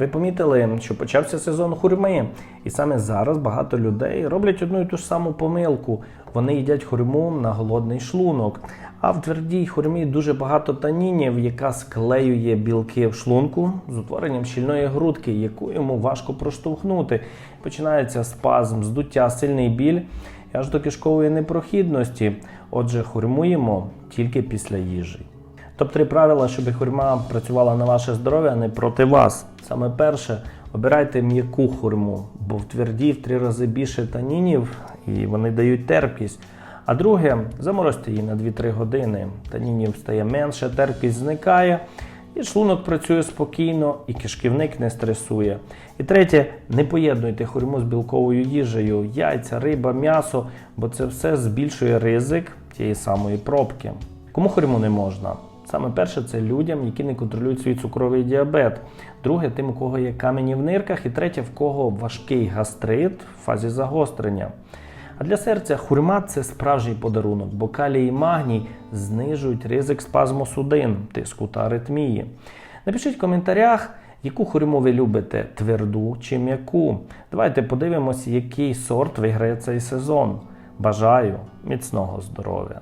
Ви помітили, що почався сезон хурми, і саме зараз багато людей роблять одну і ту ж саму помилку. Вони їдять хурму на голодний шлунок. А в твердій хурмі дуже багато танінів, яка склеює білки в шлунку з утворенням щільної грудки, яку йому важко проштовхнути. Починається спазм, здуття, сильний біль аж до кишкової непрохідності. Отже, хурмуємо тільки після їжі. Топ-3 правила, щоб хурма працювала на ваше здоров'я, а не проти вас. Саме перше, обирайте м'яку хурму, бо в твердій в три рази більше танінів і вони дають терпкість. А друге, заморозьте її на 2-3 години. Танінів стає менше, терпкість зникає, і шлунок працює спокійно, і кишківник не стресує. І третє, не поєднуйте хурму з білковою їжею, яйця, риба, м'ясо, бо це все збільшує ризик тієї самої пробки. Кому хурму не можна? Саме перше це людям, які не контролюють свій цукровий діабет. Друге, тим, у кого є камені в нирках, і третє, в кого важкий гастрит в фазі загострення. А для серця хурма це справжній подарунок, бо калій і магній знижують ризик спазму судин, тиску та аритмії. Напишіть в коментарях, яку хурму ви любите тверду чи м'яку. Давайте подивимося, який сорт виграє цей сезон. Бажаю міцного здоров'я!